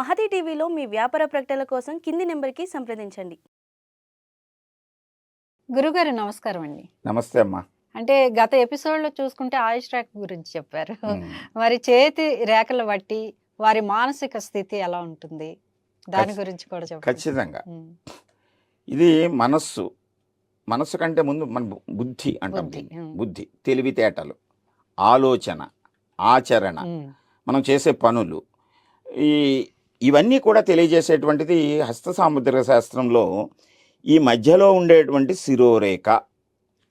మహతి టీవీలో మీ వ్యాపార ప్రకటనల కోసం కింది నెంబర్కి సంప్రదించండి. గురుగారు నమస్కారం అండి. నమస్తే అమ్మా. అంటే గత ఎపిసోడ్లో చూసుకుంటే ఆయుష్ రేఖ గురించి చెప్పారు. మరి చేతి రేఖలు బట్టి వారి మానసిక స్థితి ఎలా ఉంటుంది? దాని గురించి కూడా చెప్పండి. ఖచ్చితంగా. ఇది మనస్సు. మనస్సు కంటే ముందు మన బుద్ధి అంటాం బుద్ధి, తెలివితేటలు ఆలోచన ఆచరణ. మనం చేసే పనులు ఈ ఇవన్నీ కూడా తెలియజేసేటువంటిది హస్త సాముద్రిక శాస్త్రంలో ఈ మధ్యలో ఉండేటువంటి శిరోరేఖ.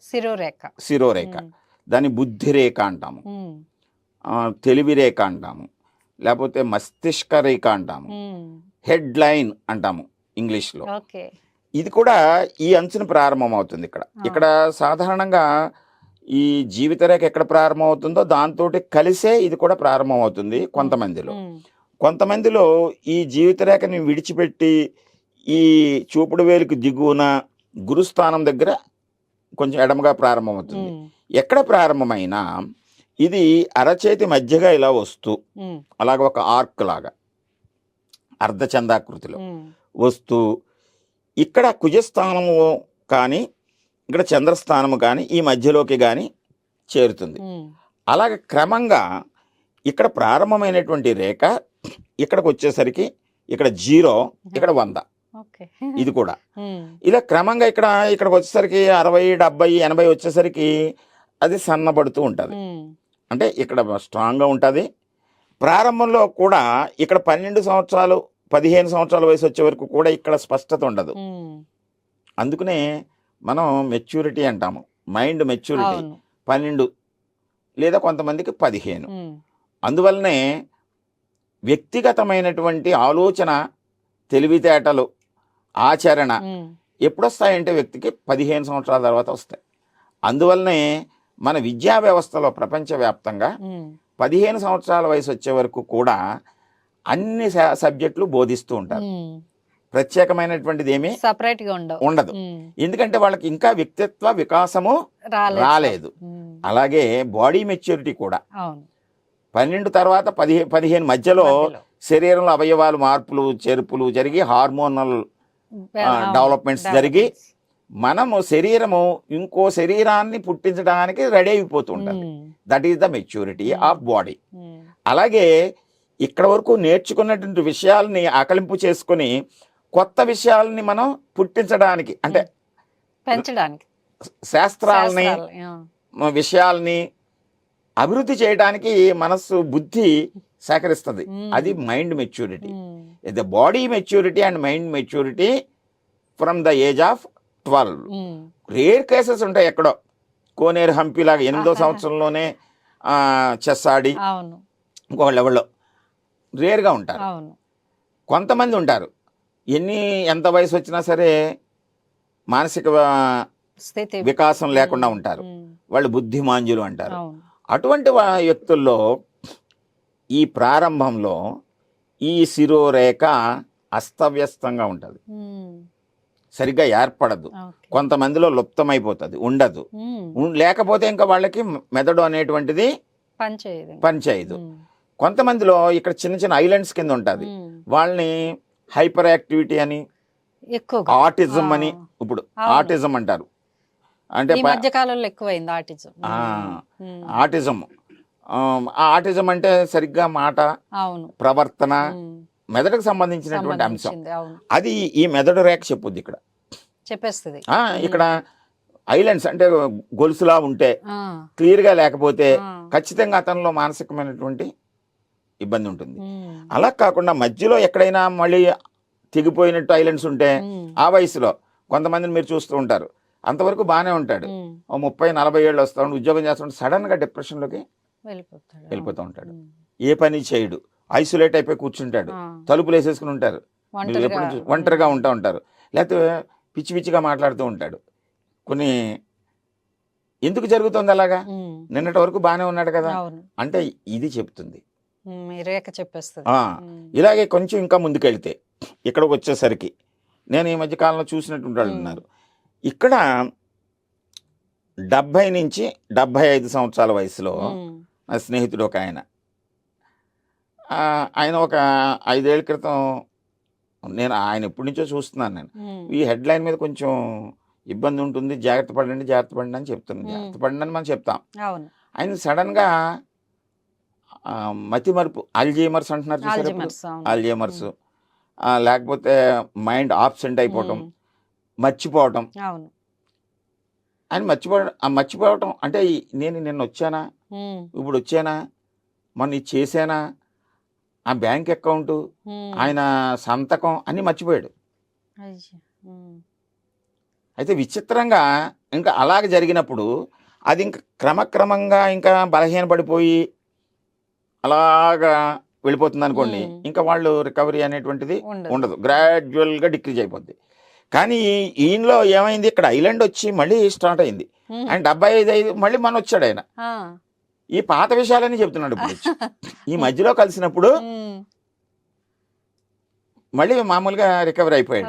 శిరోరేఖ. శిరోరేఖ. దాన్ని బుద్ధి రేఖ అంటాము తెలివి రేఖ అంటాము. లేకపోతే మస్తిష్క రేఖ అంటాము. హెడ్ లైన్ అంటాము ఇంగ్లీష్లో. ఇది కూడా ఈ అంచున ప్రారంభం అవుతుంది ఇక్కడ. ఇక్కడ సాధారణంగా ఈ జీవిత రేఖ ఎక్కడ ప్రారంభం అవుతుందో దాంతో కలిసే ఇది కూడా ప్రారంభం అవుతుంది కొంతమందిలో కొంతమందిలో ఈ జీవిత రేఖని విడిచిపెట్టి ఈ చూపుడు వేలుకి దిగువన గురుస్థానం దగ్గర కొంచెం ఎడమగా ప్రారంభమవుతుంది. ఎక్కడ ప్రారంభమైనా ఇది అరచేతి మధ్యగా ఇలా వస్తూ అలాగ ఒక ఆర్క్ లాగా అర్ధచందాకృతిలో వస్తూ ఇక్కడ కుజస్థానము కానీ ఇక్కడ చంద్రస్థానము కానీ ఈ మధ్యలోకి కానీ చేరుతుంది. అలాగ క్రమంగా ఇక్కడ ప్రారంభమైనటువంటి రేఖ ఇక్కడికి వచ్చేసరికి ఇక్కడ జీరో ఇక్కడ వంద. ఇది కూడా. ఇలా క్రమంగా ఇక్కడ ఇక్కడికి వచ్చేసరికి అరవై డెబ్బై ఎనభై వచ్చేసరికి అది సన్నబడుతూ ఉంటుంది. అంటే ఇక్కడ స్ట్రాంగ్గా ఉంటుంది. ప్రారంభంలో కూడా ఇక్కడ పన్నెండు సంవత్సరాలు పదిహేను సంవత్సరాల వయసు వచ్చే వరకు కూడా ఇక్కడ స్పష్టత ఉండదు. అందుకనే మనం మెచ్యూరిటీ అంటాము. Mind maturity. పన్నెండు లేదా కొంతమందికి పదిహేను. అందువల్లనే వ్యక్తిగతమైనటువంటి ఆలోచన తెలివితేటలు ఆచరణ ఉమ్, ఎప్పుడొస్తాయంటే వ్యక్తికి పదిహేను సంవత్సరాల తర్వాత వస్తాయి. అందువల్లనే మన విద్యా వ్యవస్థలో ప్రపంచవ్యాప్తంగా పదిహేను సంవత్సరాల వయసు వచ్చే వరకు కూడా అన్ని సబ్జెక్టులు బోధిస్తూ ఉంటారు. ప్రత్యేకమైనటువంటిది ఏమీ సపరేట్గా ఉండదు. ఉమ్, ఎందుకంటే వాళ్ళకి ఇంకా వ్యక్తిత్వ వికాసము రాలేదు. అలాగే బాడీ మెచ్యూరిటీ కూడా. పన్నెండు తర్వాత పదిహే పదిహేను మధ్యలో. శరీరంలో అవయవాలు మార్పులు చేర్పులు జరిగి హార్మోనల్ డెవలప్మెంట్స్ జరిగి మనము శరీరము ఇంకో శరీరాన్ని పుట్టించడానికి రెడీ అయిపోతూ ఉంటుంది ఉమ్, that is the maturity Hmm. Of body అలాగే ఇక్కడ వరకు నేర్చుకున్నటువంటి విషయాల్ని ఆకలింపు చేసుకొని కొత్త విషయాల్ని మనం పుట్టించడానికి అంటే పెంచడానికి. శాస్త్రాలని. విషయాల్ని అభివృద్ధి చేయడానికి మనస్సు బుద్ధి సేకరిస్తుంది. Hmm. అది mind maturity. The body maturity and mind maturity from the age of twelve. Rare cases ఉంటాయి ఎక్కడో. కోనేరు హంపి లాగా ఎనిమిదో. సంవత్సరంలోనే చెస్ ఆడి ఇంకొకళ్ళు ఎవరో రేర్గా ఉంటారు. కొంతమంది ఉంటారు. ఎన్ని ఎంత వయసు వచ్చినా సరే మానసిక వికాసం లేకుండా ఉంటారు. వాళ్ళు బుద్ధిమాంజులు అంటారు. అటువంటి వ్యక్తుల్లో ఈ ప్రారంభంలో ఈ శిరోరేఖ అస్తవ్యస్తంగా ఉంటుంది. సరిగ్గా ఏర్పడదు. కొంతమందిలో లుప్తమైపోతుంది ఉండదు. లేకపోతే ఇంకా వాళ్ళకి మెదడు అనేటువంటిది పని చేయదు. పనిచేయదు కొంతమందిలో ఇక్కడ చిన్న చిన్న ఐలాండ్స్ కింద ఉంటుంది. వాళ్ళని హైపర్ యాక్టివిటీ అని ఆటిజం. అని ఇప్పుడు. ఆటిజం అంటారు. అంటే ఈ ప- మధ్య కాలంలో ఎక్కువైంది ఆటిజం. ఆటిజం ఆ ఆటిజం అంటే సరిగ్గా మాట ప్రవర్తన మెదడుకు సంబంధించినటువంటి అంశం. అది ఈ మెదడు రేఖ చెప్పుద్ది ఇక్కడ. చెప్పేస్తుంది. ఇక్కడ ఐలాండ్స్ అంటే గొలుసులా ఉంటే ఆ, క్లియర్గా లేకపోతే ఖచ్చితంగా అతనిలో మానసికమైనటువంటి ఇబ్బంది ఉంటుంది. అలా కాకుండా మధ్యలో ఎక్కడైనా మళ్ళీ తెగిపోయినట్టు ఐలాండ్స్ ఉంటే ఆ వయసులో కొంతమందిని మీరు చూస్తూ ఉంటారు. అంతవరకు బాగానే ఉంటాడు. ముప్పై నలభై ఏళ్ళు వస్తా ఉండి ఉద్యోగం చేస్తుంటే సడన్గా డిప్రెషన్లోకి వెళ్ళిపోతాడు. వెళ్ళిపోతూ ఉంటాడు. ఏ పని చేయడు. ఐసోలేట్ అయిపోయి కూర్చుంటాడు. తలుపులు వేసేసుకుని ఉంటారు. ఒంటరిగా, ఉంటా ఉంటారు. లేకపోతే పిచ్చి పిచ్చిగా మాట్లాడుతూ ఉంటాడు. కొన్ని ఎందుకు జరుగుతుంది అలాగా? నిన్నటి వరకు బాగానే ఉన్నాడు కదా? అంటే ఇది చెప్తుంది. ఇలాగే కొంచెం ఇంకా ముందుకెళ్తే ఇక్కడికి వచ్చేసరికి నేను ఈ మధ్య కాలంలో చూసినటువంటి వాళ్ళు. ఉన్నారు ఇక్కడ డెబ్భై నుంచి డెబ్భై ఐదు సంవత్సరాల వయసులో నా స్నేహితుడు ఒక ఆయన. ఆయన ఒక ఐదేళ్ళ క్రితం నేను ఆయన ఎప్పటి నుంచో చూస్తున్నాను నేను. ఈ హెడ్ లైన్ మీద కొంచెం ఇబ్బంది ఉంటుంది. జాగ్రత్త పడండి జాగ్రత్త పడండి అని చెప్తున్నాను. జాగ్రత్త పడండి అని మనం చెప్తాం. ఆయన సడన్గా మతి మరుపు అల్జీమర్స్ అంటున్నారు అల్జీమర్స్ లేకపోతే మైండ్ ఆబ్సెంట్ అయిపోవటం. మర్చిపోవటం. అవును. ఆయన మర్చిపోవడం ఆ మర్చిపోవటం అంటే నేను నిన్న వచ్చానా? ఇప్పుడు వచ్చానా? మొన్న చేశానా? ఆ బ్యాంక్ అకౌంట్ ఆయన సంతకం అన్నీ మర్చిపోయాడు. అయితే విచిత్రంగా ఇంకా అలాగ జరిగినప్పుడు అది ఇంకా క్రమక్రమంగా ఇంకా బలహీనపడిపోయి అలాగా వెళ్ళిపోతుంది అనుకోండి. ఇంకా వాళ్ళు రికవరీ అనేటువంటిది ఉండదు. ఉండదు. గ్రాడ్యువల్గా డిక్రీజ్ అయిపోద్ది. కానీ ఈయనలో ఏమైంది? ఇక్కడ ఐలాండ్ వచ్చి మళ్ళీ స్టార్ట్ అయింది. ఆయన డెబ్బై ఐదు ఐదు మళ్ళీ మన వచ్చాడు ఆయన. ఈ పాత విషయాలని చెప్తున్నాడు ఇప్పుడు. ఈ మధ్యలో కలిసినప్పుడు మళ్ళీ మామూలుగా రికవరీ అయిపోయాడు.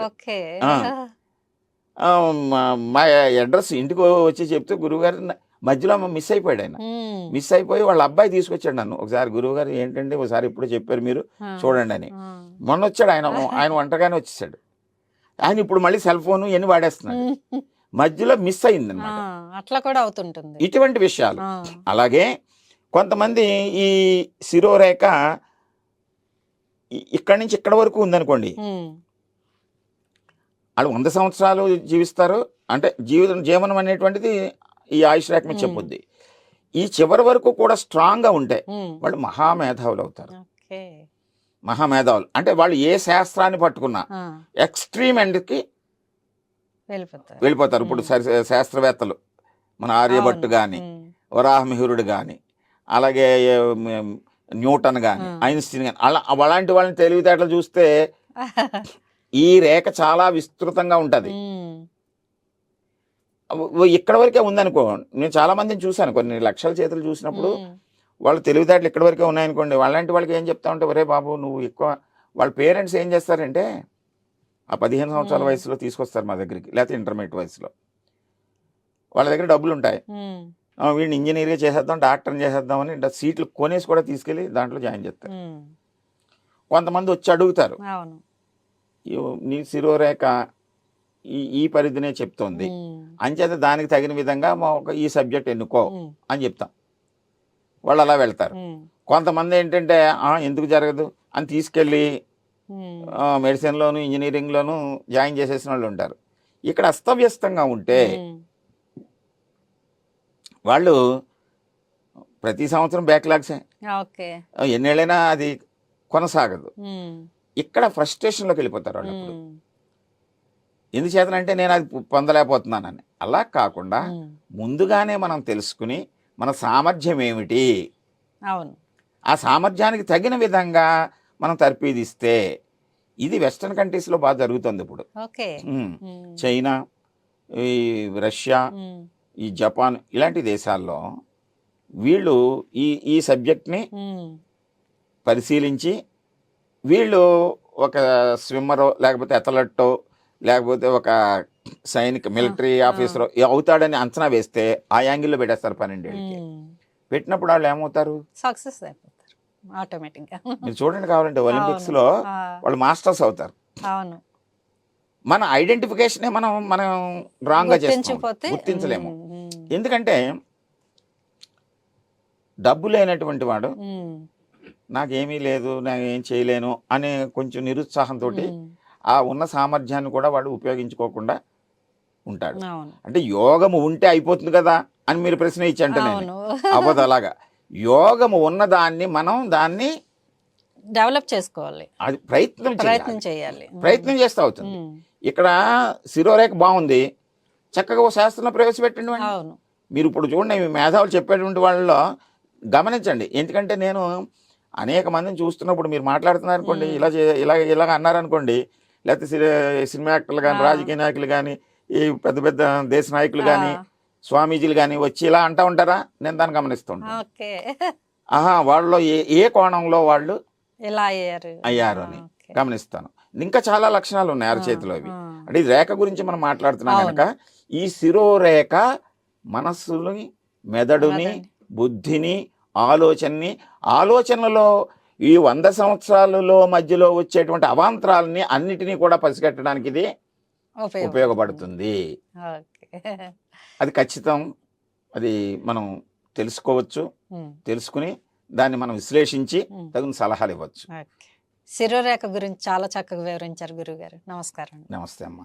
మా- అడ్రస్ ఇంటికి వచ్చి చెప్తే గురువుగారు మధ్యలో మిస్ అయిపోయాడు ఆయన. మిస్ అయిపోయి వాళ్ళ అబ్బాయి తీసుకొచ్చాడు నన్ను. ఒకసారి గురువుగారు ఏంటంటే ఒకసారి ఇప్పుడు చెప్పారు మీరు. చూడండి అని. మొన్న వచ్చాడు ఆయన. ఆయన వంటగానే వచ్చేసాడు. ఆయన ఇప్పుడు మళ్ళీ సెల్ ఫోన్ ఇవన్నీ వాడేస్తున్నాడు. మధ్యలో మిస్ అయింది అనమాట అట్లా కూడా అవుతుంటుంది. ఇటువంటి విషయాలు. అలాగే కొంతమంది ఈ శిరోరేఖ ఇక్కడి నుంచి ఇక్కడి వరకు ఉందనుకోండి. వాళ్ళు వంద సంవత్సరాలు జీవిస్తారు. అంటే జీవితం జీవనం అనేటువంటిది ఈ ఆయుష్ రేఖ మీద. చెప్పుద్ది. ఈ చివరి వరకు కూడా స్ట్రాంగ్గా ఉంటే ఉమ్, వాళ్ళు మహామేధావులు అవుతారు. మహామేధావులు. అంటే వాళ్ళు ఏ శాస్త్రాన్ని పట్టుకున్నా ఎక్స్ట్రీమ్ ఎండ్కి వెళ్ళిపోతారు. వెళ్ళిపోతారు. ఇప్పుడు శాస్త్రవేత్తలు. మన ఆర్యభట్టు. కానీ వరాహమిహిరుడు కానీ అలాగే న్యూటన్ కానీ. ఐన్స్టీన్ కానీ అలా అలాంటి వాళ్ళని తెలివితేటలు చూస్తే ఈ రేఖ చాలా విస్తృతంగా ఉంటుంది. ఇక్కడ వరకే ఉందనుకో నేను చాలా మందిని చూశాను. కొన్ని లక్షల చేతులు చూసినప్పుడు వాళ్ళు తెలివితేటలు ఇక్కడ వరకే ఉన్నాయనుకోండి వాళ్ళంటి వాళ్ళకి ఏం చెప్తా ఉంటే ఒరే బాబు నువ్వు ఎక్కువ వాళ్ళ పేరెంట్స్ ఏం చేస్తారంటే ఆ పదిహేను సంవత్సరాల. వయసులో తీసుకొస్తారు మా దగ్గరికి లేకపోతే ఇంటర్మీడియట్ వయసులో. వాళ్ళ దగ్గర డబ్బులు ఉంటాయి. వీడిని ఇంజనీర్గా చేసేద్దాం డాక్టర్ని చేసేద్దామని సీట్లు కొనేసి కూడా తీసుకెళ్ళి దాంట్లో జాయిన్ చేస్తారు. కొంతమంది వచ్చి అడుగుతారు. అవును. "ఈ- నీ శిరోరేఖ ఈ ఈ పరిధినే చెప్తోంది. అంచేత దానికి తగిన విధంగా మా ఒక ఈ సబ్జెక్ట్ ఎన్నుకో అని చెప్తాం. వాళ్ళు అలా వెళ్తారు కొంతమంది ఏంటంటే "ఆ, ఎందుకు జరగదు? అని తీసుకెళ్ళి మెడిసిన్లోను ఇంజనీరింగ్లోను జాయిన్ చేసేసిన వాళ్ళు ఉంటారు. ఇక్కడ అస్తవ్యస్తంగా ఉంటే వాళ్ళు ప్రతి సంవత్సరం బ్యాక్లాగ్సే. ఎన్నేళ్ళైనా అది కొనసాగదు. ఇక్కడ ఫ్రస్ట్రేషన్లోకి వెళ్ళిపోతారు వాళ్ళు ఎందుచేతనంటే నేను అది పొందలేకపోతున్నానని. అలా కాకుండా ముందుగానే మనం తెలుసుకుని మన సామర్థ్యం ఏమిటి? అవును. ఆ సామర్థ్యానికి తగిన విధంగా మనం తర్పీదిస్తే ఇది వెస్ట్రన్ కంట్రీస్లో బాగా జరుగుతుంది ఇప్పుడు. చైనా ఈ రష్యా ఈ జపాన్ ఇలాంటి దేశాల్లో వీళ్ళు ఈ ఈ సబ్జెక్ట్ని పరిశీలించి వీళ్ళు ఒక స్విమ్మరో లేకపోతే అథలెట్టో లేకపోతే ఒక సైనిక మిలిటరీ. ఆఫీసరో అవుతాడని అంచనా వేస్తే ఆ యాంగిల్లో పెట్టేస్తారు పన్నెండేళ్ళకి పెట్టినప్పుడు వాళ్ళు ఏమవుతారు? సక్సెస్ అయిపోతారు. ఆటోమేటిక్గా మీరు చూడండి కావాలంటే ఒలింపిక్స్లో వాళ్ళు మాస్టర్స్ అవుతారు. అవును. మన ఐడెంటిఫికేషనే మనం మనం రాంగ్గా చేస్తాం గుర్తించలేము. ఎందుకంటే డబ్బు లేనటువంటి వాడు నాకేమీ లేదు నేను ఏం చేయలేను అనే కొంచెం నిరుత్సాహంతో ఆ ఉన్న సామర్థ్యాన్ని కూడా వాడు ఉపయోగించుకోకుండా ఉంటాడు. అంటే యోగము ఉంటే అయిపోతుంది కదా అని మీరు ప్రశ్న ఇచ్చి అంటే నేను అవ్వదు అలాగా. యోగము ఉన్నదాన్ని మనం దాన్ని డెవలప్ చేసుకోవాలి. అది ప్రయత్నం ప్రయత్నం చేయాలి. ప్రయత్నం చేస్తే అవుతుంది. ఇక్కడ శిరోరేఖ బాగుంది. చక్కగా ఓ శాస్త్రంలో ప్రవేశపెట్టండి. అవును. మీరు ఇప్పుడు చూడండి మీ మేధావులు చెప్పేటువంటి వాళ్ళలో గమనించండి. ఎందుకంటే నేను అనేక మందిని చూస్తున్నప్పుడు మీరు మాట్లాడుతున్నారు అనుకోండి. ఇలా ఇలా ఇలాగ అన్నారనుకోండి లేకపోతే సినిమా యాక్టర్లు కానీ. రాజకీయ నాయకులు కానీ ఈ పెద్ద పెద్ద దేశ నాయకులు కానీ స్వామీజీలు కానీ వచ్చి ఇలా అంటా ఉంటారా నేను దాన్ని గమనిస్తుంటాను ఆహా వాళ్ళలో ఏ ఏ కోణంలో వాళ్ళు ఎలా అయ్యారు అయ్యారు అని. గమనిస్తాను ఇంకా చాలా లక్షణాలు ఉన్నాయి అరచేతిలో అవి అంటే ఈ రేఖ గురించి మనం మాట్లాడుతున్నాం. కనుక ఈ శిరోరేఖ మనస్సుని మెదడుని. బుద్ధిని ఆలోచనని ఆలోచనలో ఈ వంద సంవత్సరాలలో మధ్యలో వచ్చేటువంటి అవాంతరాలని అన్నిటినీ కూడా పసిగట్టడానికి ఇది ఉపయోగపడుతుంది. అది ఖచ్చితం. అది మనం తెలుసుకోవచ్చు. తెలుసుకుని దాన్ని మనం విశ్లేషించి. తగిన సలహాలు ఇవ్వచ్చు. శిరోరేఖ గురించి చాలా చక్కగా వివరించారు గురుగారు నమస్కారం నమస్తే అమ్మా.